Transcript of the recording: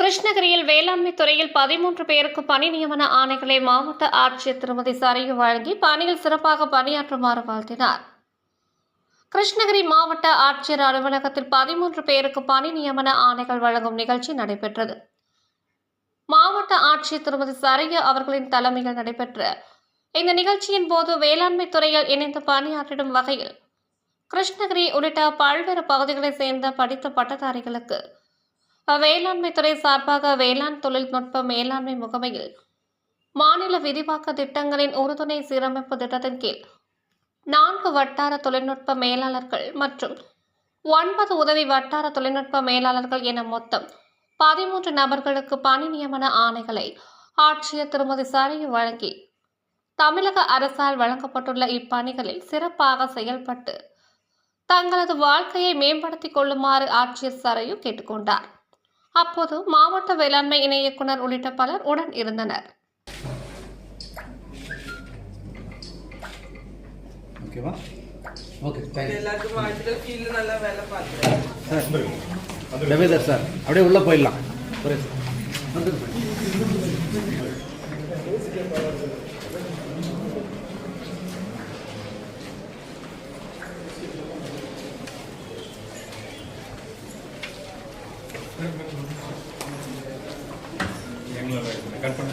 கிருஷ்ணகிரியில் வேளாண்மை துறையில் பதிமூன்று பேருக்கு பணி நியமன ஆணைகளை மாவட்ட ஆட்சியர் திருமதி சரையு வழங்கி பணியில் சிறப்பாக பணியாற்றுமாறு வாழ்த்தினார். கிருஷ்ணகிரி மாவட்ட ஆட்சியர் அலுவலகத்தில் பதிமூன்று பேருக்கு பணி நியமன ஆணைகள் வழங்கும் நிகழ்ச்சி நடைபெற்றது. மாவட்ட ஆட்சியர் திருமதி சரையு அவர்களின் தலைமையில் நடைபெற்ற இந்த நிகழ்ச்சியின் போது வேளாண்மை துறையில் இணைந்து பணியாற்றிடும் வகையில் கிருஷ்ணகிரி உள்ளிட்ட பல்வேறு பகுதிகளைச் சேர்ந்த படித்த பட்டதாரிகளுக்கு வேளாண்மை துறை சார்பாக வேளாண் தொழில்நுட்ப மேலாண்மை முகமையில் மாநில விரிவாக்க திட்டங்களின் உறுதுணை சீரமைப்பு திட்டத்தின் கீழ் நான்கு வட்டார தொழில்நுட்ப மேலாளர்கள் மற்றும் ஒன்பது உதவி வட்டார தொழில்நுட்ப மேலாளர்கள் என மொத்தம் பதிமூன்று நபர்களுக்கு பணி நியமன ஆணைகளை ஆட்சியர் திருமதி சரையு வழங்கி தமிழக அரசால் வழங்கப்பட்டுள்ள இப்பணிகளில் சிறப்பாக செயல்பட்டு தங்களது வாழ்க்கையை மேம்படுத்திக் கொள்ளுமாறு ஆட்சியர் சரையு கேட்டுக்கொண்டார். அப்போது மாவட்ட வேளாண்மை இணை இயக்குனர் உள்ளிட்ட பலர் உடன் இருந்தனர். ஓகேவா? ஓகே தேங்க்யூ எல்லாருக்கும் வாழ்த்துக்கள். கீழே நல்லா வேலை பார்த்துருக்கேன் சார் ரவீதர் சார் அப்படியே உள்ளே போயிடலாம். கட் பண்ண